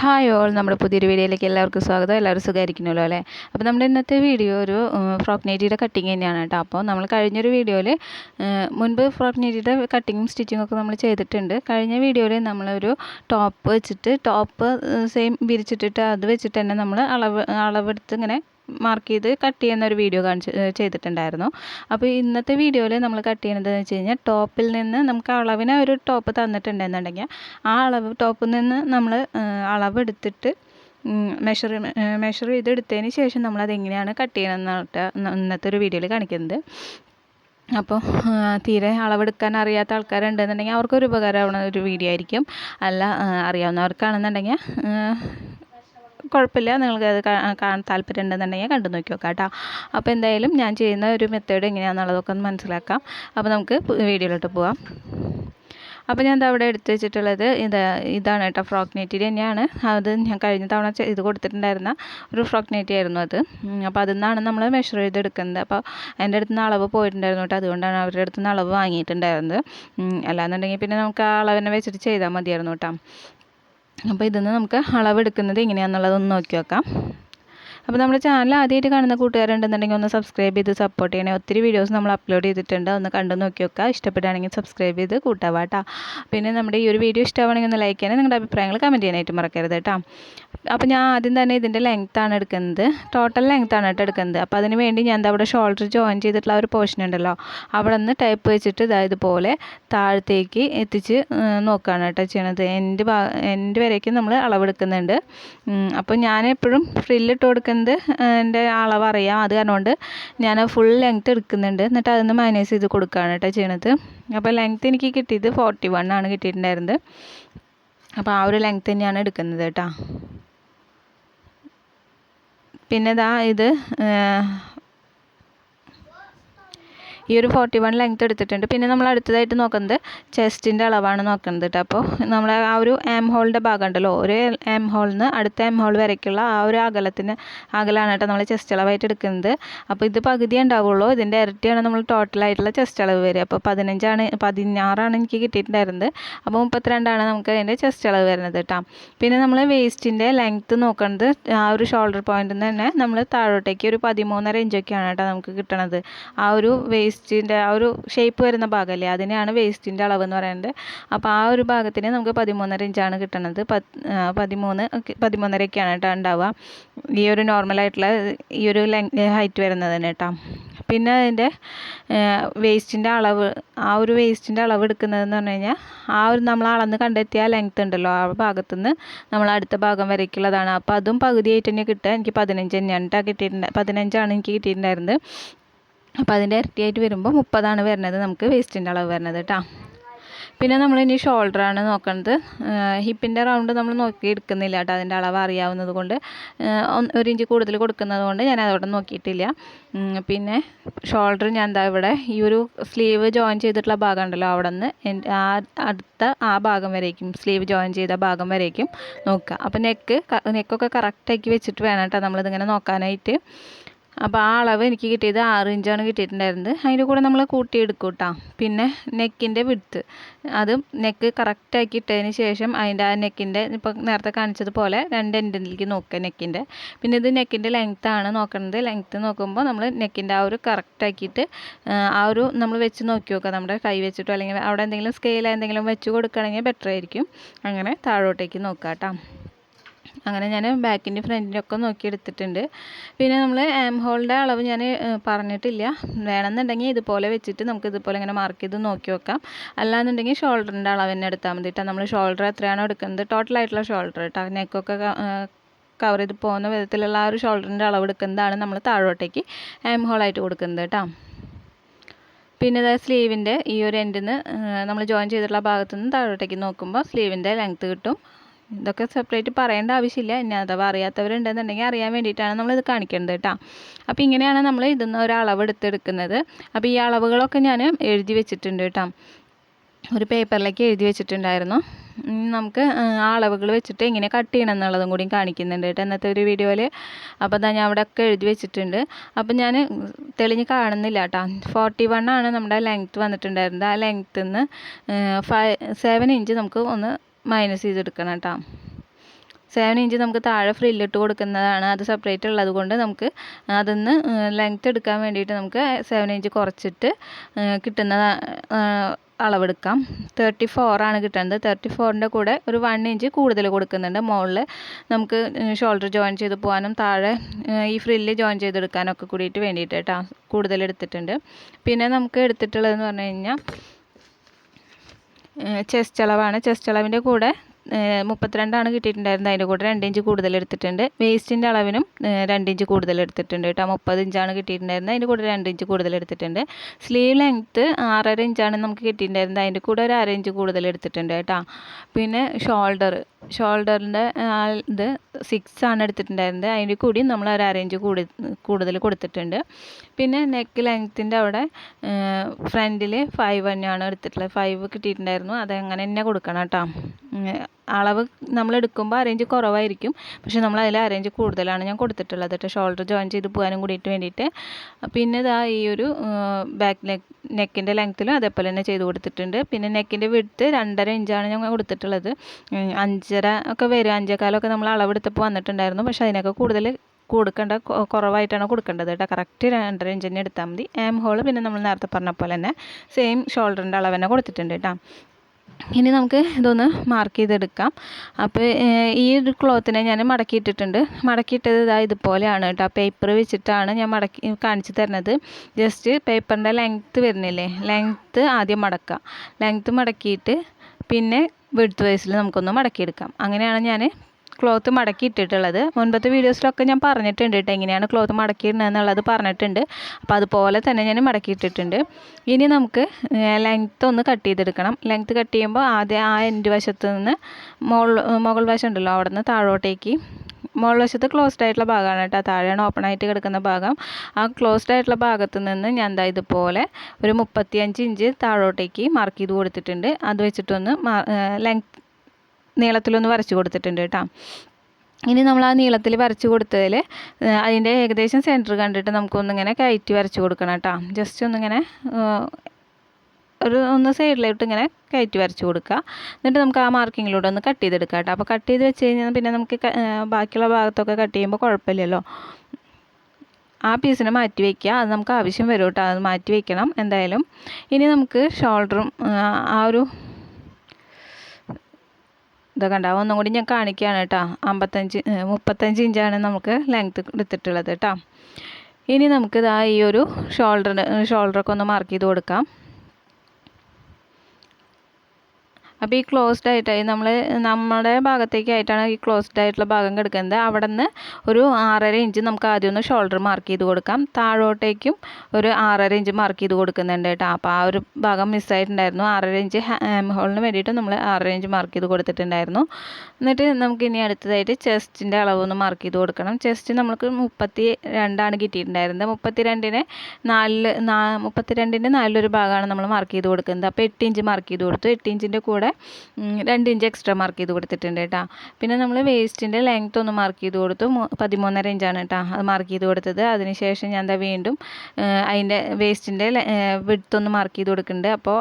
Hi all. നമ്മുടെ പുതിയൊരു വീഡിയോയിലേക്ക് എല്ലാവർക്കും സ്വാഗതം. എല്ലാവരും സുഖമായിരിക്കണമല്ലോ അല്ലേ? അപ്പോൾ നമ്മുടെ ഇന്നത്തെ വീഡിയോ ഒരു ഫ്രോക്ക് നെറ്റിയുടെ കട്ടിങ് തന്നെയാണ് കേട്ടോ. അപ്പോൾ നമ്മൾ കഴിഞ്ഞൊരു വീഡിയോയിൽ മുൻപ് ഫ്രോക്ക് നെറ്റിയുടെ കട്ടിങ്ങും സ്റ്റിച്ചിങ്ങും ഒക്കെ നമ്മൾ ചെയ്തിട്ടുണ്ട്. കഴിഞ്ഞ വീഡിയോയിൽ നമ്മളൊരു ടോപ്പ് വെച്ചിട്ട് ടോപ്പ് സെയിം വിരിച്ചിട്ടിട്ട് അത് വെച്ചിട്ട് തന്നെ നമ്മൾ അളവ് അളവെടുത്ത് ഇങ്ങനെ മാർക്ക് ചെയ്ത് കട്ട് ചെയ്യുന്ന ഒരു വീഡിയോ കാണിച്ച് ചെയ്തിട്ടുണ്ടായിരുന്നു. അപ്പോൾ ഇന്നത്തെ വീഡിയോയിൽ നമ്മൾ കട്ട് ചെയ്യുന്നതെന്ന് വെച്ച് കഴിഞ്ഞാൽ ടോപ്പിൽ നിന്ന് നമുക്ക് അളവിന് ഒരു ടോപ്പ് തന്നിട്ടുണ്ടെന്നുണ്ടെങ്കിൽ ആ അളവ് ടോപ്പിൽ നിന്ന് നമ്മൾ അളവെടുത്തിട്ട് മെഷർ മെഷർ ചെയ്തെടുത്തതിന് ശേഷം നമ്മളത് എങ്ങനെയാണ് കട്ട് ചെയ്യണമെന്നിട്ട് ഇന്നത്തെ ഒരു വീഡിയോയിൽ കാണിക്കുന്നത്. അപ്പോൾ തീരെ അളവെടുക്കാൻ അറിയാത്ത ആൾക്കാരുണ്ടെന്നുണ്ടെങ്കിൽ അവർക്കൊരു ഉപകാരമാവുന്ന ഒരു വീഡിയോ ആയിരിക്കും. അല്ല അറിയാവുന്നവർക്കാണെന്നുണ്ടെങ്കിൽ കുഴപ്പമില്ല. നിങ്ങൾക്ക് അത് കാണാൻ താല്പര്യം ഉണ്ടെന്നുണ്ടെങ്കിൽ കണ്ടു നോക്കി നോക്കാം കേട്ടോ അപ്പോൾ എന്തായാലും ഞാൻ ചെയ്യുന്ന ഒരു മെത്തേഡ് എങ്ങനെയാണെന്നുള്ളതൊക്കെ ഒന്ന് മനസ്സിലാക്കാം. അപ്പോൾ നമുക്ക് വീഡിയോയിലോട്ട് പോവാം. അപ്പോൾ ഞാൻ അവിടെ എടുത്തു വെച്ചിട്ടുള്ളത് ഇത് ഇതാണ് കേട്ടോ ഫ്രോക്ക് നെറ്റി തന്നെയാണ്. അത് ഞാൻ കഴിഞ്ഞ തവണ ഇത് കൊടുത്തിട്ടുണ്ടായിരുന്ന ഒരു ഫ്രോക്ക് നെറ്റി ആയിരുന്നു അത്. അപ്പോൾ അതിൽ നിന്നാണ് നമ്മൾ മെഷർ ചെയ്തെടുക്കുന്നത്. അപ്പോൾ എന്റെ അടുത്ത് നിന്ന് അളവ് പോയിട്ടുണ്ടായിരുന്നു കേട്ടോ. അതുകൊണ്ടാണ് അവരുടെ അടുത്ത് നിന്ന് അളവ് വാങ്ങിയിട്ടുണ്ടായിരുന്നത്. അല്ലാന്നുണ്ടെങ്കിൽ പിന്നെ നമുക്ക് ആ അളവിനെ വെച്ചിട്ട് ചെയ്താൽ മതിയായിരുന്നു കേട്ടോ. അപ്പോൾ ഇതിൽ നിന്ന് നമുക്ക് അളവെടുക്കുന്നത് എങ്ങനെയാണെന്നുള്ളതൊന്ന് നോക്കി നോക്കാം. അപ്പോൾ നമ്മുടെ ചാനൽ ആദ്യമായിട്ട് കാണുന്ന കൂട്ടുകാരുണ്ടെന്നുണ്ടെങ്കിൽ ഒന്ന് സബ്സ്ക്രൈബ് ചെയ്ത് സപ്പോർട്ട് ചെയ്യണേ. ഒത്തിരി വീഡിയോസ് നമ്മൾ അപ്ലോഡ് ചെയ്തിട്ടുണ്ട്. ഒന്ന് കണ്ടു നോക്കി വെക്കുക. ഇഷ്ടപ്പെടുകയാണെങ്കിൽ സബ്സ്ക്രൈബ് ചെയ്ത് കൂട്ടാവാ കേട്ടോ പിന്നെ നമ്മുടെ ഈ ഒരു വീഡിയോ ഇഷ്ടമാണെങ്കിൽ ഒന്ന് ലൈക്ക് ചെയ്യാൻ നിങ്ങളുടെ അഭിപ്രായങ്ങൾ കമന്റ് ചെയ്യാനായിട്ട് മറക്കരുത് കേട്ടോ അപ്പോൾ ഞാൻ ആദ്യം തന്നെ ഇതിന്റെ ലെങ്ത്താണ് എടുക്കുന്നത്. ടോട്ടൽ ലെങ്ത്താണ് കേട്ടോ എടുക്കുന്നത്. അപ്പോൾ അതിന് വേണ്ടി ഞാൻ അവിടെ ഷോൾഡർ ജോയിൻ ചെയ്തിട്ടുള്ള ഒരു പോർഷൻ ഉണ്ടല്ലോ. അവിടെ നിന്ന് ടൈപ്പ് വെച്ചിട്ട് ഇതായത് പോലെ താഴത്തേക്ക് എത്തിച്ച് നോക്കുകയാണ് കേട്ടോ ചെയ്യണത്. എന്റെ എന്റെ വരേക്കും നമ്മൾ അളവെടുക്കുന്നുണ്ട്. അപ്പോൾ ഞാൻ എപ്പോഴും ഫ്രില്ലിട്ട് കൊടുക്കുന്നത് എന്റെ അളവ് അറിയാം. അത് കാരണമുണ്ട് ഞാൻ ഫുൾ ലെങ്ത് എടുക്കുന്നുണ്ട്. എന്നിട്ട് അതൊന്ന് മൈനസ് ചെയ്ത് കൊടുക്കുകയാണ് കേട്ടോ ചെയ്യണത്. അപ്പോൾ ലെങ്ത് എനിക്ക് കിട്ടിയത് ഫോർട്ടി വൺ ആണ് കിട്ടിയിട്ടുണ്ടായിരുന്നത്. അപ്പോൾ ആ ഒരു ലെങ്ത് തന്നെയാണ് എടുക്കുന്നത് കേട്ടോ പിന്നെ ഇതാ ഇത് ഈ ഒരു ഫോർട്ടി വൺ ലെങ്ത് എടുത്തിട്ടുണ്ട്. പിന്നെ നമ്മൾ അടുത്തതായിട്ട് നോക്കുന്നത് ചെസ്റ്റിന്റെ അളവാണ് നോക്കുന്നത് കേട്ടോ അപ്പോൾ നമ്മൾ ആ ഒരു എം ഹോളിന്റെ ഭാഗം ഉണ്ടല്ലോ ഒരു എം ഹോളിൽ നിന്ന് അടുത്ത എം ഹോൾ വരയ്ക്കുള്ള ആ ഒരു അകലത്തിന് അകലാണ് കേട്ടോ നമ്മൾ ചെസ്റ്റ് അളവായിട്ട് എടുക്കുന്നത്. അപ്പോൾ ഇത് പകുതി ഉണ്ടാവുള്ളൂ. ഇതിന്റെ ഇരട്ടിയാണ് നമ്മൾ ടോട്ടലായിട്ടുള്ള ചെസ്റ്റ് അളവ് വരിക. അപ്പോൾ പതിനഞ്ചാണ് പതിനാറാണ് എനിക്ക് കിട്ടിയിട്ടുണ്ടായിരുന്നത്. അപ്പോൾ മുപ്പത്തിരണ്ടാണ് നമുക്ക് അതിന്റെ ചെസ്റ്റ് അളവ് വരുന്നത് കേട്ടോ പിന്നെ നമ്മൾ വേസ്റ്റിന്റെ ലെങ്ത്ത് നോക്കുന്നത് ആ ഒരു ഷോൾഡർ പോയിന്റിൽ നിന്ന് തന്നെ നമ്മൾ താഴോട്ടേക്ക് ഒരു പതിമൂന്നര ഇഞ്ചൊക്കെയാണ് കേട്ടോ നമുക്ക് കിട്ടണത്. ആ ഒരു വേസ്റ്റ് വേസ്റ്റിന്റെ ആ ഒരു ഷേപ്പ് വരുന്ന ഭാഗമല്ലേ അതിനെയാണ് വേസ്റ്റിന്റെ എന്ന് പറയുന്നത്. അപ്പോൾ ആ ഒരു ഭാഗത്തിന് നമുക്ക് പതിമൂന്നര ഇഞ്ചാണ് കിട്ടുന്നത് പതിമൂന്ന് പതിമൂന്നരയൊക്കെയാണ് കേട്ടോ ഉണ്ടാവുക. ഈ ഒരു നോർമലായിട്ടുള്ള ഈ ഒരു ലെങ് ഹൈറ്റ് വരുന്നത് തന്നെ കേട്ടോ. പിന്നെ അതിന്റെ വേസ്റ്റിന്റെ അളവ് ആ ഒരു വേസ്റ്റിന്റെ അളവ് എടുക്കുന്നതെന്ന് പറഞ്ഞു കഴിഞ്ഞാൽ ആ ഒരു നമ്മൾ അളന്ന് കണ്ടെത്തിയ ലെങ്ത് ഉണ്ടല്ലോ ആ ഭാഗത്തു നിന്ന് നമ്മൾ അടുത്ത ഭാഗം വരയ്ക്കുള്ളതാണ്. അപ്പോൾ അതും പകുതിയായിട്ട് തന്നെ കിട്ടുക. എനിക്ക് പതിനഞ്ച് തന്നെയാണ് കിട്ടിയിട്ടുണ്ട് പതിനഞ്ചാണ് എനിക്ക് കിട്ടിയിട്ടുണ്ടായിരുന്നത്. അപ്പോൾ അതിന്റെ ഇരട്ടിയായിട്ട് വരുമ്പോൾ മുപ്പതാണ് വരുന്നത് നമുക്ക് വേസ്റ്റിന്റെ അളവ് വരുന്നത് കേട്ടോ പിന്നെ നമ്മൾ ഇനി ഷോൾഡറാണ് നോക്കുന്നത് ഹിപ്പിന്റെ റൗണ്ട് നമ്മൾ നോക്കി എടുക്കുന്നില്ല കേട്ടോ അതിന്റെ അളവ് അറിയാവുന്നത് കൊണ്ട് ഒരു ഇഞ്ച് കൂടുതൽ കൊടുക്കുന്നത് കൊണ്ട് ഞാൻ അതോടെ നോക്കിയിട്ടില്ല. പിന്നെ ഷോൾഡർ ഞാൻ എന്താ ഇവിടെ ഈ ഒരു സ്ലീവ് ജോയിൻ ചെയ്തിട്ടുള്ള ഭാഗം ഉണ്ടല്ലോ അവിടെ നിന്ന് ആ അടുത്ത ആ ഭാഗം വരേക്കും. സ്ലീവ് ജോയിൻ ചെയ്ത ഭാഗം വരേക്കും. നോക്കുക. അപ്പോൾ നെക്ക് നെക്കൊക്കെ കറക്റ്റാക്കി വെച്ചിട്ട് വേണം കേട്ടോ നമ്മളിതിങ്ങനെ നോക്കാനായിട്ട്. അപ്പോൾ ആ അളവ് എനിക്ക് കിട്ടിയത് ആറ് ഇഞ്ചാണ് കിട്ടിയിട്ടുണ്ടായിരുന്നത്. അതിന്റെ കൂടെ നമ്മൾ കൂട്ടിയെടുക്കും കേട്ടോ. പിന്നെ നെക്കിന്റെ വിടുത്ത് അതും നെക്ക് കറക്റ്റാക്കി ഇട്ടതിന് ശേഷം അതിന്റെ ആ നെക്കിന്റെ ഇപ്പോൾ നേരത്തെ കാണിച്ചതുപോലെ രണ്ട് എൻഡിലേക്ക് നോക്കുക നെക്കിന്റെ പിന്നെ ഇത് നെക്കിന്റെ ആണ് നോക്കുന്നത് ലെങ്ത്ത് നോക്കുമ്പോൾ നമ്മൾ നെക്കിന്റെ ആ ഒരു കറക്റ്റാക്കിയിട്ട് ആ ഒരു നമ്മൾ വെച്ച് നോക്കി നോക്കുക. നമ്മുടെ കൈ വെച്ചിട്ടോ അല്ലെങ്കിൽ അവിടെ എന്തെങ്കിലും സ്കെയിൽ എന്തെങ്കിലും വെച്ച് കൊടുക്കുകയാണെങ്കിൽ ബെറ്റർ ആയിരിക്കും. അങ്ങനെ താഴോട്ടേക്ക് നോക്കുക കേട്ടോ. അങ്ങനെ ഞാൻ ബാക്കിന്റെ ഫ്രണ്ടിന്റെ ഒക്കെ നോക്കി എടുത്തിട്ടുണ്ട് പിന്നെ നമ്മൾ ആം ഹോളിന്റെ അളവ് ഞാൻ പറഞ്ഞിട്ടില്ല. വേണമെന്നുണ്ടെങ്കിൽ ഇതുപോലെ വെച്ചിട്ട് നമുക്ക് ഇതുപോലെ ഇങ്ങനെ മാർക്ക് ചെയ്ത് നോക്കി വെക്കാം. അല്ലാന്നുണ്ടെങ്കിൽ ഷോൾഡറിന്റെ അളവ് തന്നെ എടുത്താൽ മതി കേട്ടോ നമ്മൾ ഷോൾഡർ എത്രയാണോ എടുക്കുന്നത് ടോട്ടലായിട്ടുള്ള ഷോൾഡർ കേട്ടോ നെക്കൊക്കെ കവർ ചെയ്ത് പോകുന്ന വിധത്തിലുള്ള ആ ഒരു ഷോൾഡറിന്റെ അളവ് എടുക്കുന്നതാണ് നമ്മൾ താഴോട്ടേക്ക് ആം ഹോളായിട്ട് കൊടുക്കുന്നത് കേട്ടോ പിന്നെ അതായത് സ്ലീവിന്റെ ഈ ഒരു എൻഡിൽ നിന്ന് നമ്മൾ ജോയിൻ ചെയ്തിട്ടുള്ള ഭാഗത്തു നിന്ന് താഴോട്ടേക്ക് നോക്കുമ്പോൾ സ്ലീവിന്റെ ലെങ്ത്ത് കിട്ടും. ഇതൊക്കെ സെപ്പറേറ്റ് പറയേണ്ട ആവശ്യമില്ല. ഇനി അഥവാ അറിയാത്തവരുണ്ടെന്നുണ്ടെങ്കിൽ അറിയാൻ വേണ്ടിയിട്ടാണ് നമ്മളിത് കാണിക്കേണ്ടത് കേട്ടോ. അപ്പോൾ ഇങ്ങനെയാണ് നമ്മൾ ഇതിൽ ഒരു അളവ് എടുത്തെടുക്കുന്നത്. അപ്പോൾ ഈ അളവുകളൊക്കെ ഞാൻ എഴുതി വെച്ചിട്ടുണ്ട് കേട്ടോ. ഒരു പേപ്പറിലേക്ക് എഴുതി വെച്ചിട്ടുണ്ടായിരുന്നു. നമുക്ക് ആ അളവുകൾ വെച്ചിട്ട് എങ്ങനെ കട്ട് ചെയ്യണം എന്നുള്ളതും കൂടി കാണിക്കുന്നുണ്ട് കേട്ടോ ഇന്നത്തെ ഒരു വീഡിയോയിൽ അപ്പോൾ ഞാൻ അവിടെ ഒക്കെ എഴുതി വെച്ചിട്ടുണ്ട്. അപ്പോൾ ഞാൻ തെളിഞ്ഞ് കാണുന്നില്ല കേട്ടോ. ഫോർട്ടി വൺ ആണ് നമ്മുടെ ലെങ്ത്ത് വന്നിട്ടുണ്ടായിരുന്നത്. ആ ലെങ്ത്തിൽ നിന്ന് ഫൈവ് സെവൻ ഇഞ്ച് നമുക്ക് ഒന്ന് മൈനസ് ചെയ്തെടുക്കണം കേട്ടോ. സെവൻ ഇഞ്ച് നമുക്ക് താഴെ ഫ്രില്ലിട്ട് കൊടുക്കുന്നതാണ്. അത് സെപ്പറേറ്റ് ഉള്ളത് കൊണ്ട് നമുക്ക് അതൊന്ന് ലെങ്ത്ത് എടുക്കാൻ വേണ്ടിയിട്ട് നമുക്ക് സെവൻ ഇഞ്ച് കുറച്ചിട്ട് കിട്ടുന്ന അളവെടുക്കാം. തേർട്ടി ആണ് കിട്ടുന്നത് തേർട്ടി ഫോറിന്റെ കൂടെ ഒരു വൺ ഇഞ്ച് കൂടുതൽ കൊടുക്കുന്നുണ്ട്. മുകളിൽ നമുക്ക് ഷോൾഡർ ജോയിൻ ചെയ്ത് പോകാനും താഴെ ഈ ഫ്രില്ല് ജോയിൻ ചെയ്തെടുക്കാനൊക്കെ കൂടിയിട്ട് വേണ്ടിയിട്ട് കേട്ടോ കൂടുതൽ എടുത്തിട്ടുണ്ട്. പിന്നെ നമുക്ക് എടുത്തിട്ടുള്ളതെന്ന് പറഞ്ഞു കഴിഞ്ഞാൽ ചെസ്റ്റ് അളവാണ് ചെസ്റ്റ് അളവിന്റെ കൂടെ മുപ്പത്തിരണ്ടാണ് കിട്ടിയിട്ടുണ്ടായിരുന്നത്. അതിന്റെ കൂടെ രണ്ട് ഇഞ്ച് കൂടുതൽ എടുത്തിട്ടുണ്ട്. വേസ്റ്റിന്റെ അളവിനും രണ്ടിഞ്ച് കൂടുതൽ എടുത്തിട്ടുണ്ട് കേട്ടോ. മുപ്പത് ഇഞ്ചാണ് കിട്ടിയിട്ടുണ്ടായിരുന്നത്. അതിന്റെ കൂടെ രണ്ട് ഇഞ്ച് കൂടുതൽ എടുത്തിട്ടുണ്ട്. സ്ലീവ് ലെങ്ത്ത് ആറര ഇഞ്ചാണ് നമുക്ക് കിട്ടിയിട്ടുണ്ടായിരുന്നത്. അതിന്റെ കൂടെ ഒരു അര ഇഞ്ച് കൂടുതൽ എടുത്തിട്ടുണ്ട് കേട്ടോ. പിന്നെ ഷോൾഡർ ഷോൾഡറിന്റെ ഇത് സിക്സ് ആണ് എടുത്തിട്ടുണ്ടായിരുന്നത്. അതിന്റെ കൂടി നമ്മൾ ഒരു അര ഇഞ്ച് കൂടി കൂടുതൽ കൊടുത്തിട്ടുണ്ട്. പിന്നെ നെക്ക് ലെങ്ത്തിന്റെ അവിടെ ഫ്രണ്ടിൽ ഫൈവ് തന്നെയാണ് എടുത്തിട്ടുള്ളത്. ഫൈവ് കിട്ടിയിട്ടുണ്ടായിരുന്നു. അത് അങ്ങനെ തന്നെ കൊടുക്കണം കേട്ടോ. അളവ് നമ്മൾ എടുക്കുമ്പോൾ അറേഞ്ച് കുറവായിരിക്കും. പക്ഷേ നമ്മൾ അതിൽ അറേഞ്ച് കൂടുതലാണ് ഞാൻ കൊടുത്തിട്ടുള്ളത് കേട്ടോ ഷോൾഡർ ജോയിൻ ചെയ്ത് പോകാനും കൂടിയിട്ട് വേണ്ടിയിട്ട്. പിന്നെ ഇതാ ഈ ഒരു ബാക്ക് നെക്ക് നെക്കിന്റെ ലെങ്ത്തിലും അതേപോലെ തന്നെ ചെയ്ത് കൊടുത്തിട്ടുണ്ട്. പിന്നെ നെക്കിന്റെ വിടുത്ത് രണ്ടര ഇഞ്ചാണ് ഞാൻ കൊടുത്തിട്ടുള്ളത്. അഞ്ചര ഒക്കെ വരും. അഞ്ചേക്കാലമൊക്കെ നമ്മൾ അളവെടുത്തപ്പോൾ വന്നിട്ടുണ്ടായിരുന്നു. പക്ഷേ അതിനൊക്കെ കൂടുതൽ കൊടുക്കേണ്ട കുറവായിട്ടാണ് കൊടുക്കേണ്ടത് കേട്ടോ കറക്റ്റ് രണ്ടര ഇഞ്ച് തന്നെ എടുത്താൽ മതി. ആം ഹോൾ പിന്നെ നമ്മൾ നേരത്തെ പറഞ്ഞ പോലെ തന്നെ സെയിം ഷോൾഡറിന്റെ അളവ് തന്നെ കൊടുത്തിട്ടുണ്ട് കേട്ടോ ഇനി നമുക്ക് ഇതൊന്ന് മാർക്ക് ചെയ്തെടുക്കാം. അപ്പോൾ ഈ ഒരു ക്ലോത്തിനെ ഞാൻ മടക്കിയിട്ടിട്ടുണ്ട്. മടക്കിയിട്ടത് ഇതാ ഇതുപോലെയാണ് കേട്ടോ. പേപ്പർ വെച്ചിട്ടാണ് ഞാൻ മടക്കി കാണിച്ചു തരുന്നത്. ജസ്റ്റ് പേപ്പറിന്റെ ലെങ്ത്ത് വരുന്നില്ലേ? ലെങ്ത്ത് ആദ്യം മടക്കുക. ലെങ്ത്ത് മടക്കിയിട്ട് പിന്നെ വിഡ്ത്ത് വൈസിൽ നമുക്കൊന്ന് മടക്കിയെടുക്കാം. അങ്ങനെയാണ് ഞാൻ ക്ലോത്ത് മടക്കി ഇട്ടിട്ടുള്ളത് മുൻപത്തെ വീഡിയോസിലൊക്കെ ഞാൻ പറഞ്ഞിട്ടുണ്ട് കേട്ടോ എങ്ങനെയാണ് ക്ലോത്ത് മടക്കി ഇടുന്നതെന്നുള്ളത് പറഞ്ഞിട്ടുണ്ട്. അപ്പോൾ അതുപോലെ തന്നെ ഞാൻ മടക്കി ഇട്ടിട്ടുണ്ട് ഇനി നമുക്ക് ലെങ്ത്ത് ഒന്ന് കട്ട് ചെയ്തെടുക്കണം. ലെങ്ത്ത് കട്ട് ചെയ്യുമ്പോൾ ആദ്യം ആ എന്റ് വശത്ത് നിന്ന് മുകൾ മുകൾ വശം ഉണ്ടല്ലോ അവിടെ നിന്ന് താഴോട്ടേക്ക്. മുകൾ വശത്ത് ക്ലോസ്ഡ് ആയിട്ടുള്ള ഭാഗമാണ് കേട്ടോ താഴെയാണ് ഓപ്പൺ ആയിട്ട് കിടക്കുന്ന ഭാഗം. ആ ക്ലോസ്ഡ് ആയിട്ടുള്ള ഭാഗത്ത് നിന്ന് ഞാൻ ദാ ഇതുപോലെ ഒരു മുപ്പത്തിയഞ്ച് ഇഞ്ച് താഴോട്ടേക്ക് മാർക്ക് ചെയ്ത് കൊടുത്തിട്ടുണ്ട്. അത് വെച്ചിട്ടൊന്ന് ലെങ്ത് നീളത്തിലൊന്ന് വരച്ചു കൊടുത്തിട്ടുണ്ട് കേട്ടോ. ഇനി നമ്മൾ ആ നീളത്തിൽ വരച്ചു കൊടുത്തതിൽ അതിന്റെ ഏകദേശം സെന്റർ കണ്ടിട്ട് നമുക്കൊന്നിങ്ങനെ കയറ്റി വരച്ച് കൊടുക്കണം കേട്ടോ. ജസ്റ്റ് ഒന്നിങ്ങനെ ഒരു ഒന്ന് സൈഡിലോട്ട് ഇങ്ങനെ കയറ്റി വരച്ച് കൊടുക്കുക. എന്നിട്ട് നമുക്ക് ആ മാർക്കിങ്ങിലൂടെ ഒന്ന് കട്ട് ചെയ്തെടുക്കാം കേട്ടോ. അപ്പോൾ കട്ട് ചെയ്ത് വെച്ച് കഴിഞ്ഞാൽ പിന്നെ നമുക്ക് ബാക്കിയുള്ള ഭാഗത്തൊക്കെ കട്ട് ചെയ്യുമ്പോൾ കുഴപ്പമില്ലല്ലോ. ആ പീസിനെ മാറ്റി വയ്ക്കുക അത് നമുക്ക് ആവശ്യം വരും കേട്ടോ. അത് മാറ്റി വയ്ക്കണം എന്തായാലും. ഇനി നമുക്ക് ഷോൾഡറും ആ ഒരു ഇതൊക്കെ ഉണ്ടാവും ഒന്നും കൂടി ഞാൻ കാണിക്കുകയാണ് കേട്ടോ. അമ്പത്തഞ്ച് മുപ്പത്തഞ്ച് ഇഞ്ചാണ് നമുക്ക് ലെങ്ത്ത് എടുത്തിട്ടുള്ളത് കേട്ടോ. ഇനി നമുക്ക് ഇതാ ഈ ഒരു ഷോൾഡർ ഷോൾഡറൊക്കെ ഒന്ന് മാർക്ക് ചെയ്ത് കൊടുക്കാം. അപ്പോൾ ഈ ക്ലോസ്ഡ് ആയിട്ടായി നമ്മൾ നമ്മുടെ ഭാഗത്തേക്കായിട്ടാണ് ഈ ക്ലോസ്ഡ് ആയിട്ടുള്ള ഭാഗം കിടക്കുന്നത്. അവിടെ നിന്ന് ഒരു ആറര ഇഞ്ച് നമുക്ക് ആദ്യം ഒന്ന് ഷോൾഡർ മാർക്ക് ചെയ്ത് കൊടുക്കാം. താഴോട്ടേക്കും ഒരു ആറര ഇഞ്ച് മാർക്ക് ചെയ്ത് കൊടുക്കുന്നുണ്ട് കേട്ടോ. അപ്പോൾ ആ ഒരു ഭാഗം മിസ്സായിട്ടുണ്ടായിരുന്നു ആറര ഇഞ്ച് ഹാം ഹോളിന് വേണ്ടിയിട്ട് നമ്മൾ ആറര ഇഞ്ച് മാർക്ക് ചെയ്ത് കൊടുത്തിട്ടുണ്ടായിരുന്നു. എന്നിട്ട് നമുക്ക് ഇനി അടുത്തതായിട്ട് ചെസ്റ്റിന്റെ അളവ് ഒന്ന് മാർക്ക് ചെയ്ത് കൊടുക്കണം. ചെസ്റ്റ് നമുക്ക് മുപ്പത്തി രണ്ടാണ് കിട്ടിയിട്ടുണ്ടായിരുന്നത്. മുപ്പത്തി രണ്ടിന് നാലിൽ നാ മുപ്പത്തി രണ്ടിന്റെ നാലിലൊരു ഭാഗമാണ് നമ്മൾ മാർക്ക് ചെയ്ത് കൊടുക്കുന്നത്. അപ്പോൾ എട്ട് ഇഞ്ച് മാർക്ക് ചെയ്ത് കൊടുത്തു. എട്ട് ഇഞ്ചിന്റെ കൂടെ ഉം, രണ്ട് ഇഞ്ച് എക്സ്ട്രാ മാർക്ക് ചെയ്ത് കൊടുത്തിട്ടുണ്ട് കേട്ടോ. പിന്നെ നമ്മൾ വേസ്റ്റിന്റെ ലെങ്ത് ഒന്ന് മാർക്ക് ചെയ്ത് കൊടുത്തു. പതിമൂന്നര ഇഞ്ചാണ് കേട്ടോ അത് മാർക്ക് ചെയ്ത് കൊടുത്തത്. അതിനുശേഷം ഞാൻ എന്താ വീണ്ടും അതിന്റെ വേസ്റ്റിന്റെ വിഡ്ത്ത് ഒന്ന് മാർക്ക് ചെയ്ത് കൊടുക്കുന്നുണ്ട്. അപ്പോൾ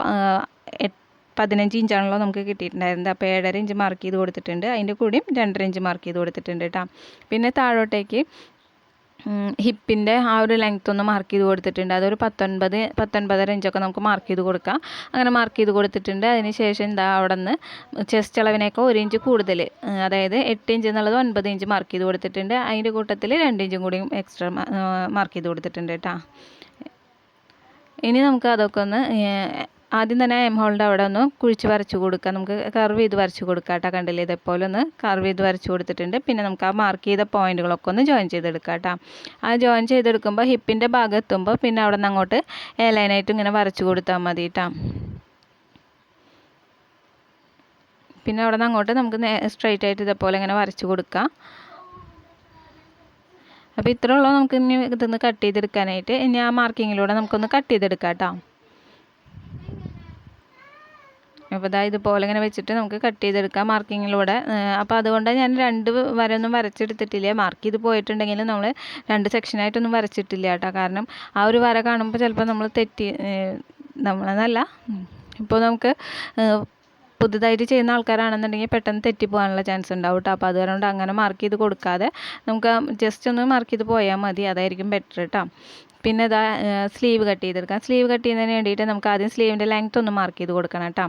പതിനഞ്ച് ഇഞ്ചാണല്ലോ നമുക്ക് കിട്ടിയിട്ടുണ്ടായിരുന്നത്. അപ്പോൾ ഏഴര ഇഞ്ച് മാർക്ക് ചെയ്ത് കൊടുത്തിട്ടുണ്ട്. അതിന്റെ കൂടിയും രണ്ടര ഇഞ്ച് മാർക്ക് ചെയ്ത് കൊടുത്തിട്ടുണ്ട് കേട്ടോ. പിന്നെ താഴോട്ടേക്ക് ഹിപ്പിന്റെ ആ ഒരു ലെങ്ത് ഒന്ന് മാർക്ക് ചെയ്ത് കൊടുത്തിട്ടുണ്ട്. അതൊരു പത്തൊൻപത് പത്തൊൻപതര ഇഞ്ചൊക്കെ നമുക്ക് മാർക്ക് ചെയ്ത് കൊടുക്കാം. അങ്ങനെ മാർക്ക് ചെയ്ത് കൊടുത്തിട്ടുണ്ട്. അതിന് ശേഷം എന്താ അവിടെ നിന്ന് ചെസ്റ്റ് അളവിനേക്കാൾ ഒരു ഇഞ്ച് കൂടുതൽ അതായത് എട്ട് ഇഞ്ച് എന്നുള്ളത് ഒൻപത് ഇഞ്ച് മാർക്ക് ചെയ്ത് കൊടുത്തിട്ടുണ്ട്. അതിന്റെ കൂട്ടത്തിൽ രണ്ട് ഇഞ്ചും കൂടിയും എക്സ്ട്രാ മാർക്ക് ചെയ്ത് കൊടുത്തിട്ടുണ്ട് കേട്ടോ. ഇനി നമുക്ക് അതൊക്കെ ഒന്ന് ആദ്യം തന്നെ എം ഹോളിന്റെ അവിടെ ഒന്ന് കുഴിച്ച് വരച്ച് കൊടുക്കുക നമുക്ക് കർവ് ചെയ്ത് വരച്ച് കൊടുക്കാം കേട്ടോ. കണ്ടില്ലേ? ഇതേപോലെ ഒന്ന് കർവ് ചെയ്ത് വരച്ച് കൊടുത്തിട്ടുണ്ട്. പിന്നെ നമുക്ക് ആ മാർക്ക് ചെയ്ത പോയിന്റുകളൊക്കെ ഒന്ന് ജോയിൻ ചെയ്തെടുക്കാം കേട്ടോ. ആ ജോയിൻ ചെയ്തെടുക്കുമ്പോൾ ഹിപ്പിന്റെ ഭാഗം എത്തുമ്പോൾ പിന്നെ അവിടെ നിന്ന് അങ്ങോട്ട് എ ലൈനായിട്ട് ഇങ്ങനെ വരച്ച് കൊടുത്താൽ മതി കേട്ടോ. പിന്നെ അവിടെ നിന്ന് അങ്ങോട്ട് നമുക്ക് സ്ട്രൈറ്റ് ആയിട്ട് ഇതേപോലെ ഇങ്ങനെ വരച്ച് കൊടുക്കാം. അപ്പോൾ ഇത്രയുള്ളൂ നമുക്ക് ഇനി ഇതൊന്ന് കട്ട് ചെയ്തെടുക്കാനായിട്ട്. ഇനി ആ മാർക്കിങ്ങിലൂടെ നമുക്കൊന്ന് കട്ട് ചെയ്തെടുക്കാം കേട്ടോ. അപ്പോൾ ഇതാ ഇതുപോലെ ഇങ്ങനെ വെച്ചിട്ട് നമുക്ക് കട്ട് ചെയ്തെടുക്കാം മാർക്കിങ്ങിലൂടെ. അപ്പോൾ അതുകൊണ്ട് ഞാൻ രണ്ട് വരൊന്നും വരച്ചെടുത്തിട്ടില്ല. മാർക്ക് ചെയ്ത് പോയിട്ടുണ്ടെങ്കിൽ നമ്മൾ രണ്ട് സെക്ഷനായിട്ടൊന്നും വരച്ചിട്ടില്ല കേട്ടോ. കാരണം ആ ഒരു വര കാണുമ്പോൾ ചിലപ്പോൾ നമ്മൾ തെറ്റി നമ്മളെന്നല്ല. ഇപ്പോൾ നമുക്ക് പുതുതായിട്ട് ചെയ്യുന്ന ആൾക്കാരാണെന്നുണ്ടെങ്കിൽ പെട്ടെന്ന് തെറ്റിപ്പോകാനുള്ള ചാൻസ് ഉണ്ടാവും കേട്ടോ അപ്പോൾ അതുകൊണ്ട് അങ്ങനെ മാർക്ക് ചെയ്ത് കൊടുക്കാതെ നമുക്ക് ജസ്റ്റ് ഒന്ന് മാർക്ക് ചെയ്ത് പോയാൽ മതി. അതായിരിക്കും ബെറ്റർ കേട്ടോ പിന്നെ ഇതാ സ്ലീവ് കട്ട് ചെയ്തെടുക്കാം. സ്ലീവ് കട്ട് ചെയ്യുന്നതിന് വേണ്ടിയിട്ട് നമുക്ക് ആദ്യം സ്ലീവിന്റെ ലെങ്ത് ഒന്ന് മാർക്ക് ചെയ്ത് കൊടുക്കണം കേട്ടോ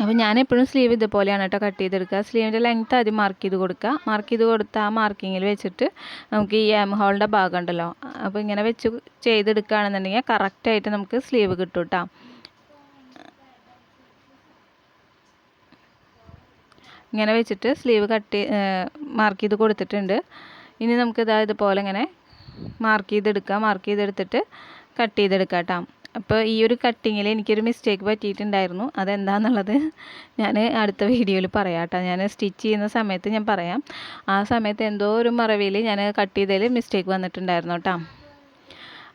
അപ്പോൾ ഞാൻ എപ്പോഴും സ്ലീവ് ഇതുപോലെയാണ് കേട്ടോ കട്ട് ചെയ്തെടുക്കുക. സ്ലീവിന്റെ ലെങ്ത്ത് ആദ്യം മാർക്ക് ചെയ്ത് കൊടുക്കുക. മാർക്ക് ചെയ്ത് കൊടുത്ത ആ മാർക്കിങ്ങിൽ വെച്ചിട്ട് നമുക്ക് ഈ എം ഹോളിന്റെ ഭാഗം ഉണ്ടല്ലോ. അപ്പോൾ ഇങ്ങനെ വെച്ച് ചെയ്തെടുക്കുകയാണെന്നുണ്ടെങ്കിൽ കറക്റ്റായിട്ട് നമുക്ക് സ്ലീവ് കിട്ടും കേട്ടോ ഇങ്ങനെ വെച്ചിട്ട് സ്ലീവ് കട്ട് മാർക്ക് ചെയ്ത് കൊടുത്തിട്ടുണ്ട്. ഇനി നമുക്ക് ഇതാ ഇതുപോലെ ഇങ്ങനെ മാർക്ക് ചെയ്തെടുക്കുക മാർക്ക് ചെയ്തെടുത്തിട്ട് കട്ട് ചെയ്തെടുക്കാം കേട്ടോ അപ്പോൾ ഈ ഒരു കട്ടിങ്ങിൽ എനിക്കൊരു മിസ്റ്റേക്ക് പറ്റിയിട്ടുണ്ടായിരുന്നു. അതെന്താണെന്നുള്ളത് ഞാൻ അടുത്ത വീഡിയോയിൽ പറയാം കേട്ടോ ഞാൻ സ്റ്റിച്ച് ചെയ്യുന്ന സമയത്ത് ഞാൻ പറയാം. ആ സമയത്ത് എന്തോ ഒരു മറവിയിൽ ഞാൻ കട്ട് ചെയ്തതിൽ മിസ്റ്റേക്ക് വന്നിട്ടുണ്ടായിരുന്നു കേട്ടോ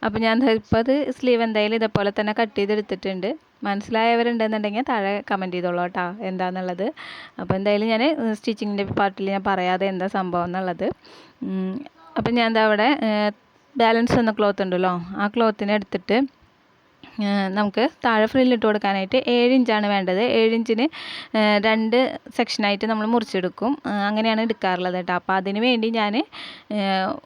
അപ്പോൾ ഞാൻ ഇപ്പോൾ അത് സ്ലീവ് എന്തായാലും ഇതേപോലെ തന്നെ കട്ട് ചെയ്തെടുത്തിട്ടുണ്ട്. മനസ്സിലായവരുണ്ടെന്നുണ്ടെങ്കിൽ താഴെ കമന്റ് ചെയ്തോളൂ കേട്ടോ. എന്താണെന്നുള്ളത് അപ്പോൾ എന്തായാലും ഞാൻ സ്റ്റിച്ചിങ്ങിന്റെ പാർട്ടിൽ ഞാൻ പറയാതെ എന്താ സംഭവം എന്നുള്ളത്. അപ്പം ഞാൻ എന്താ അവിടെ ബാലൻസ് എന്ന ക്ലോത്ത് ഉണ്ടല്ലോ ആ ക്ലോത്തിനെ എടുത്തിട്ട് നമുക്ക് താഴെ ഫ്രില്ലിട്ട് കൊടുക്കാനായിട്ട് ഏഴ് ഇഞ്ചാണ് വേണ്ടത്. ഏഴ് ഇഞ്ചിന് രണ്ട് സെക്ഷനായിട്ട് നമ്മൾ മുറിച്ചെടുക്കും. അങ്ങനെയാണ് എടുക്കാറുള്ളത് കേട്ടോ. അപ്പോൾ അതിന് വേണ്ടി ഞാൻ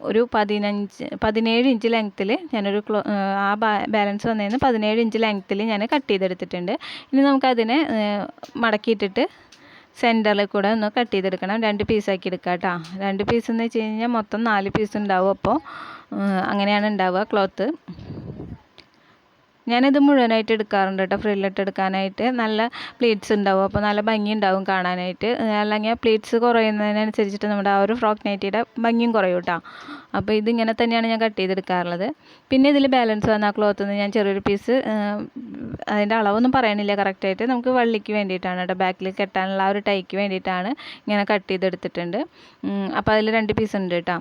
ഒരു പതിനഞ്ച് പതിനേഴ് ഇഞ്ച് ലെങ്ത്തിൽ ഞാനൊരു ക്ലോ ആ ബാലൻസ് വന്നതിന് പതിനേഴ് ഇഞ്ച് ലെങ്ത്തിൽ ഞാൻ കട്ട് ചെയ്തെടുത്തിട്ടുണ്ട്. ഇനി നമുക്കതിനെ മടക്കിയിട്ടിട്ട് സെന്ററിൽ കൂടെ ഒന്ന് കട്ട് ചെയ്തെടുക്കണം. രണ്ട് പീസാക്കി എടുക്കുക കേട്ടോ രണ്ട് പീസ് എന്ന് വെച്ച് കഴിഞ്ഞാൽ മൊത്തം നാല് പീസ് ഉണ്ടാവും അപ്പോൾ അങ്ങനെയാണ് ഉണ്ടാവുക ക്ലോത്ത് ഞാനിത് മുഴുവനായിട്ട് എടുക്കാറുണ്ട് കേട്ടോ. ഫ്രില്ലിട്ട് എടുക്കാനായിട്ട് നല്ല പ്ലീറ്റ്സ് ഉണ്ടാവും. അപ്പോൾ നല്ല ഭംഗി ഉണ്ടാവും കാണാനായിട്ട്. അല്ലെങ്കിൽ പ്ലീറ്റ്സ് കുറയുന്നതിനനുസരിച്ചിട്ട് നമ്മുടെ ആ ഒരു ഫ്രോക്ക് നൈറ്റിയുടെ ഭംഗിയും കുറയും കേട്ടോ. അപ്പോൾ ഇതിങ്ങനെ തന്നെയാണ് ഞാൻ കട്ട് ചെയ്തെടുക്കാറുള്ളത്. പിന്നെ ഇതിൽ ബാലൻസ് വന്ന ആ ക്ലോത്ത് നിന്ന് ഞാൻ ചെറിയൊരു പീസ് അതിന്റെ അളവൊന്നും പറയണില്ല കറക്റ്റായിട്ട്. നമുക്ക് വള്ളിക്ക് വേണ്ടിയിട്ടാണ് കേട്ടോ. ബാക്കിൽ കെട്ടാനുള്ള ആ ഒരു ടൈക്ക് വേണ്ടിയിട്ടാണ് ഇങ്ങനെ കട്ട് ചെയ്തെടുത്തിട്ടുണ്ട്. അപ്പോൾ അതിൽ രണ്ട് പീസ് ഉണ്ട് കേട്ടോ.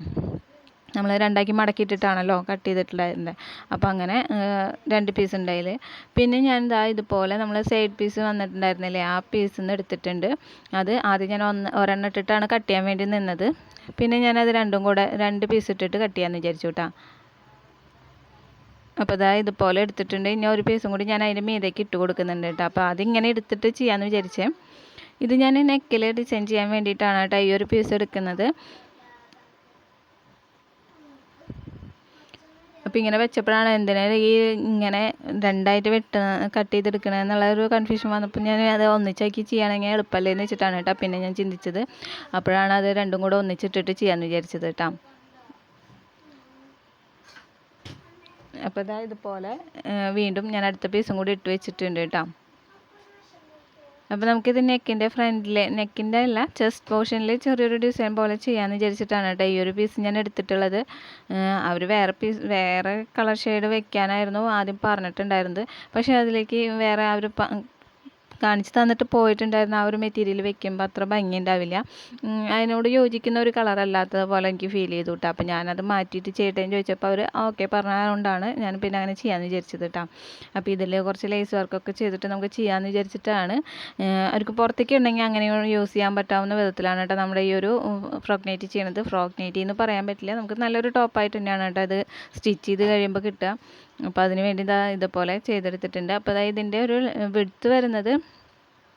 നമ്മൾ രണ്ടാക്കി മടക്കിയിട്ടിട്ടാണല്ലോ കട്ട് ചെയ്തിട്ടുണ്ടായിരുന്നത് അപ്പോൾ അങ്ങനെ രണ്ട് പീസ് ഉണ്ടായിൽ പിന്നെ ഞാൻ ഇതാ ഇതുപോലെ നമ്മൾ സൈഡ് പീസ് വന്നിട്ടുണ്ടായിരുന്നില്ലേ ആ പീസിൽ നിന്ന് എടുത്തിട്ടുണ്ട്. അത് ആദ്യം ഞാൻ ഒന്ന് ഒരെണ്ണം ഇട്ടിട്ടാണ് കട്ട് ചെയ്യാൻ വേണ്ടി നിന്നത്. പിന്നെ ഞാനത് രണ്ടും കൂടെ രണ്ട് പീസ് ഇട്ടിട്ട് കട്ട് ചെയ്യാമെന്ന് വിചാരിച്ചു കേട്ടോ അപ്പോൾ ഇതാ ഇതുപോലെ എടുത്തിട്ടുണ്ട്. ഇനി ഒരു പീസും കൂടി ഞാൻ അതിന്റെ മീതേക്ക് ഇട്ട് കൊടുക്കുന്നുണ്ട് കേട്ടോ അപ്പോൾ അതിങ്ങനെ എടുത്തിട്ട് ചെയ്യാമെന്ന് വിചാരിച്ചേ. ഇത് ഞാൻ നെക്കിൽ ഡിസൈൻ ചെയ്യാൻ വേണ്ടിയിട്ടാണ് കേട്ടോ ഈ ഒരു പീസ് എടുക്കുന്നത്. അപ്പോൾ ഇങ്ങനെ വെച്ചപ്പോഴാണ് എന്തിനാണ് ഈ ഇങ്ങനെ രണ്ടായിട്ട് വെട്ട കട്ട് ചെയ്തെടുക്കണേ എന്നുള്ള ഒരു കൺഫ്യൂഷൻ വന്നപ്പോൾ ഞാൻ അത് ഒന്നിച്ചാക്കി ചെയ്യുകയാണെങ്കിൽ എളുപ്പമല്ലേ എന്ന് വെച്ചിട്ടാണ് കേട്ടോ. പിന്നെ ഞാൻ ചിന്തിച്ചത്. അപ്പോഴാണ് അത് രണ്ടും കൂടെ ഒന്നിച്ചിട്ടിട്ട് ചെയ്യാമെന്ന് വിചാരിച്ചത് കേട്ടോ. അപ്പോൾ ഇതാ ഇതുപോലെ വീണ്ടും ഞാൻ അടുത്ത പീസും കൂടി ഇട്ട് വെച്ചിട്ടുണ്ട് കേട്ടോ. അപ്പോൾ നമുക്കിത് നെക്കിന്റെ ഫ്രണ്ടിൽ നെക്കിന്റെ അല്ല ചെസ്റ്റ് പോർഷനിൽ ചെറിയൊരു ഡിസൈൻ പോലെ ചെയ്യാമെന്ന് വിചാരിച്ചിട്ടാണ് കേട്ടോ ഈ ഒരു പീസ് ഞാൻ എടുത്തിട്ടുള്ളത്. അവർ വേറെ പീസ് വേറെ കളർ ഷെയ്ഡ് വെക്കാനായിരുന്നു ആദ്യം പറഞ്ഞിട്ടുണ്ടായിരുന്നത്. പക്ഷേ അതിലേക്ക് വേറെ ഒരു കാണിച്ച് തന്നിട്ട് പോയിട്ടുണ്ടായിരുന്ന. ആ ഒരു മെറ്റീരിയൽ വെക്കുമ്പോൾ അത്ര ഭംഗി ഉണ്ടാവില്ല അതിനോട് യോജിക്കുന്ന ഒരു കളർ അല്ലാത്തത് പോലെ എനിക്ക് ഫീൽ ചെയ്തു കേട്ടോ അപ്പോൾ ഞാനത് മാറ്റിയിട്ട് ചെയ്യട്ടേന്ന് ചോദിച്ചപ്പോൾ അവർ ഓക്കെ പറഞ്ഞതുകൊണ്ടാണ് ഞാൻ പിന്നെ അങ്ങനെ ചെയ്യാമെന്ന് വിചാരിച്ചത് കേട്ടോ അപ്പോൾ ഇതിൽ കുറച്ച് ലേസ് വർക്കൊക്കെ ചെയ്തിട്ട് നമുക്ക് ചെയ്യാമെന്ന് വിചാരിച്ചിട്ടാണ്. അവർക്ക് പുറത്തേക്ക് ഉണ്ടെങ്കിൽ അങ്ങനെ യൂസ് ചെയ്യാൻ പറ്റാവുന്ന വിധത്തിലാണ് കേട്ടോ നമ്മുടെ ഈ ഒരു ഫ്രോക്ക് നൈറ്റ് ചെയ്യണത്. ഫ്രോക്ക് എന്ന് പറയാൻ പറ്റില്ല. നമുക്ക് നല്ലൊരു ടോപ്പായിട്ട് തന്നെയാണ് കേട്ടോ അത് സ്റ്റിച്ച് ചെയ്ത് കഴിയുമ്പോൾ കിട്ടുക. അപ്പോൾ അതിന് വേണ്ടി ഇതാ ഇതുപോലെ ചെയ്തെടുത്തിട്ടുണ്ട്. അപ്പോൾ അതായത് ഇതിന്റെ ഒരു വിടുത്ത് വരുന്നത്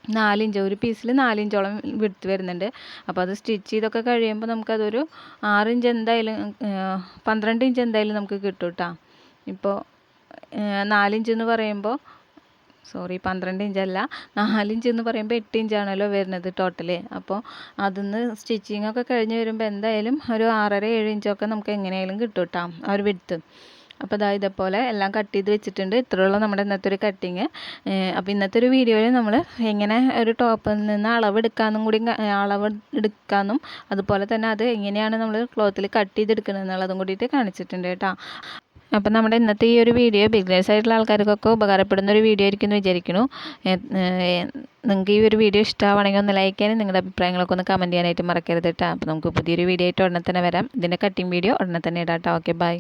നാലിഞ്ച് ഒരു പീസിൽ നാലിഞ്ചോളം വിടുത്ത് വരുന്നുണ്ട്. അപ്പോൾ അത് സ്റ്റിച്ച് ചെയ്തൊക്കെ കഴിയുമ്പോൾ നമുക്കതൊരു ആറിഞ്ച് എന്തായാലും പന്ത്രണ്ട് ഇഞ്ച് എന്തായാലും നമുക്ക് കിട്ടും കേട്ടോ ഇപ്പോൾ നാലിഞ്ച് എന്ന് പറയുമ്പോൾ സോറി പന്ത്രണ്ട് ഇഞ്ചല്ല നാലിഞ്ച് എന്ന് പറയുമ്പോൾ എട്ട് ഇഞ്ചാണല്ലോ വരുന്നത് ടോട്ടൽ. അപ്പോൾ അതിന്ന് സ്റ്റിച്ചിങ് ഒക്കെ കഴിഞ്ഞ് വരുമ്പോൾ എന്തായാലും ഒരു ആറര ഏഴ് ഇഞ്ചൊക്കെ നമുക്ക് എങ്ങനെയായാലും കിട്ടും കേട്ടോ ആ ഒരു വിടുത്ത് അപ്പോൾ ഇതാ ഇതേപോലെ എല്ലാം കട്ട് ചെയ്ത് വെച്ചിട്ടുണ്ട്. ഇത്രയുള്ള നമ്മുടെ ഇന്നത്തെ ഒരു കട്ടിങ് അപ്പോൾ ഇന്നത്തെ ഒരു വീഡിയോയിൽ നമ്മൾ എങ്ങനെ ഒരു ടോപ്പിൽ നിന്ന് അളവെടുക്കാമെന്നും കൂടി അളവെടുക്കാമെന്നും അതുപോലെ തന്നെ അത് എങ്ങനെയാണ് നമ്മൾ ക്ലോത്തിൽ കട്ട് ചെയ്തെടുക്കുന്നത് എന്നുള്ളതും കൂടിയിട്ട് കാണിച്ചിട്ടുണ്ട് കേട്ടോ. അപ്പം നമ്മുടെ ഇന്നത്തെ ഈ ഒരു വീഡിയോ ബിഗിനേഴ്സ് ആയിട്ടുള്ള ആൾക്കാർക്കൊക്കെ ഉപകാരപ്പെടുന്ന ഒരു വീഡിയോ ആയിരിക്കും എന്ന് വിചാരിക്കുന്നു. നിങ്ങൾക്ക് ഈ ഒരു വീഡിയോ ഇഷ്ടമാണെങ്കിൽ ഒന്ന് ലൈക്ക് ചെയ്യാനും നിങ്ങളുടെ അഭിപ്രായങ്ങളൊക്കെ ഒന്ന് കമന്റ് ചെയ്യാനായിട്ട് മറക്കരുത് കേട്ടോ. അപ്പോൾ നമുക്ക് പുതിയൊരു വീഡിയോ ആയിട്ട് ഉടനെ തന്നെ വരാം. ഇതിന്റെ കട്ടിങ് വീഡിയോ ഉടനെ തന്നെ ഇടാം കേട്ടോ. Okay bye